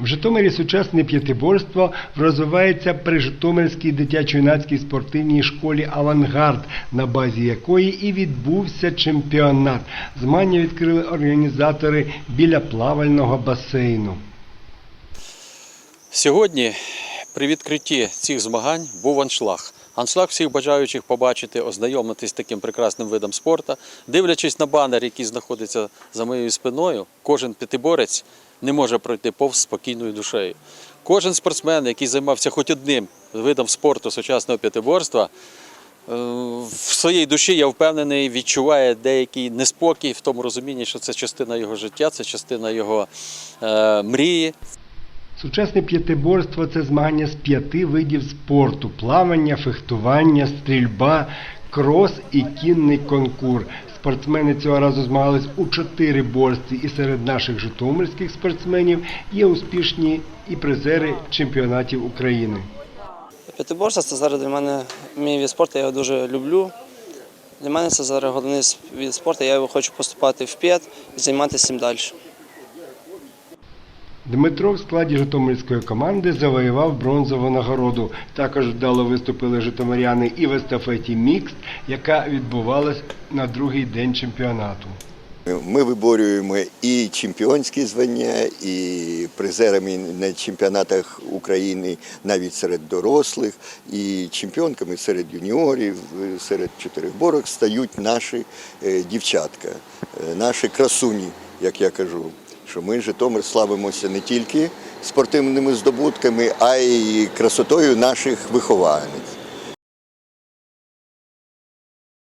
В Житомирі сучасне п'ятиборство розвивається при Житомирській дитячо-юнацькій спортивній школі Авангард, на базі якої і відбувся чемпіонат. Змагання відкрили організатори біля плавального басейну. Сьогодні при відкритті цих змагань був аншлаг. Аншлаг всіх бажаючих побачити, ознайомитись з таким прекрасним видом спорту. Дивлячись на банер, який знаходиться за моєю спиною, кожен п'ятиборець не може пройти повз спокійною душею. Кожен спортсмен, який займався хоч одним видом спорту сучасного п'ятиборства, е, в своїй душі, я впевнений, відчуває деякий неспокій в тому розумінні, що це частина його життя, це частина його е, мрії. Сучасне п'ятиборство це змагання з п'яти видів спорту: плавання, фехтування, стрільба, крос і кінний конкур. Спортсмени цього разу змагались у чотири борстві, і серед наших житомирських спортсменів є успішні і призери чемпіонатів України. П'ятиборство це зараз для мене мій від спорту, я його дуже люблю. Для мене це зараз головний від спорту, я його хочу поступати в п'ят і займатися цим далі. Дмитро в складі житомирської команди завоював бронзову нагороду. Також вдало виступили житомиряни і в естафеті мікст, яка відбувалась на другий день чемпіонату. Ми виборюємо і чемпіонські звання, і призерами на чемпіонатах України навіть серед дорослих, і чемпіонками серед юніорів, серед чотирьохборок стають наші е, дівчатка, е, наші красуні, як я кажу. Що ми Житомир славимося не тільки спортивними здобутками, а й красотою наших вихованець.